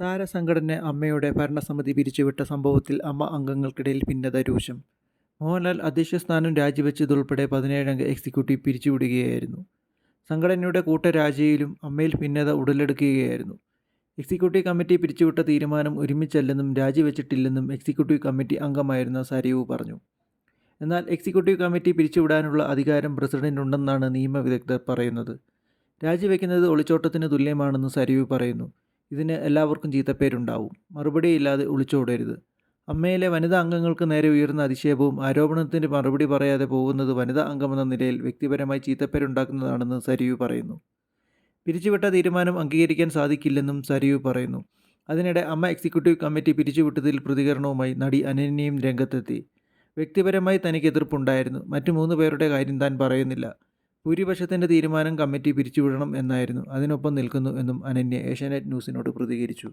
താരസംഘടന അമ്മയുടെ ഭരണസമിതി പിരിച്ചുവിട്ട സംഭവത്തിൽ അമ്മ അംഗങ്ങൾക്കിടയിൽ ഭിന്നത രൂക്ഷം. മോഹൻലാൽ അധ്യക്ഷസ്ഥാനം രാജിവെച്ചതുൾപ്പെടെ പതിനേഴംഗ എക്സിക്യൂട്ടീവ് പിരിച്ചുവിടുകയായിരുന്നു. സംഘടനയുടെ കൂട്ടരാജിയിലും അമ്മയിൽ ഭിന്നത ഉടലെടുക്കുകയായിരുന്നു. എക്സിക്യൂട്ടീവ് കമ്മിറ്റി പിരിച്ചുവിട്ട തീരുമാനം ഒരുമിച്ചല്ലെന്നും രാജിവെച്ചിട്ടില്ലെന്നും എക്സിക്യൂട്ടീവ് കമ്മിറ്റി അംഗമായിരുന്ന സരീവ് പറഞ്ഞു. എന്നാൽ എക്സിക്യൂട്ടീവ് കമ്മിറ്റി പിരിച്ചുവിടാനുള്ള അധികാരം പ്രസിഡന്റിനുണ്ടെന്നാണ് നിയമവിദഗ്ധർ പറയുന്നത്. രാജിവെക്കുന്നത് ഒളിച്ചോട്ടത്തിന് തുല്യമാണെന്ന് സരീവ് പറയുന്നു. ഇതിന് എല്ലാവർക്കും ചീത്തപ്പേരുണ്ടാവും. മറുപടിയില്ലാതെ ഒളിച്ചോടരുത് അമ്മയിലെ വനിതാ അംഗങ്ങൾക്ക് നേരെ ഉയർന്ന അധിക്ഷേപവും ആരോപണത്തിന് മറുപടി പറയാതെ പോകുന്നത് വനിതാ അംഗമെന്ന നിലയിൽ വ്യക്തിപരമായി ചീത്തപ്പേരുണ്ടാക്കുന്നതാണെന്ന് സരിയു പറയുന്നു. പിരിച്ചുവിട്ട തീരുമാനം അംഗീകരിക്കാൻ സാധിക്കില്ലെന്നും സരിയു പറയുന്നു. അതിനിടെ അമ്മ എക്സിക്യൂട്ടീവ് കമ്മിറ്റി പിരിച്ചുവിട്ടതിൽ പ്രതികരണവുമായി നടി അനന്യയും രംഗത്തെത്തി. വ്യക്തിപരമായി തനിക്ക് എതിർപ്പുണ്ടായിരുന്നു മറ്റു മൂന്ന് പേരുടെ കാര്യം താൻ പറയുന്നില്ല. ഭൂരിപക്ഷത്തിന്റെ തീരുമാനം കമ്മിറ്റി പിരിച്ചുവിടണം എന്നായിരുന്നു. അതിനൊപ്പം നിൽക്കുന്നു എന്നും അനന്യ ഏഷ്യാനെറ്റ് ന്യൂസിനോട് പ്രതികരിച്ചു.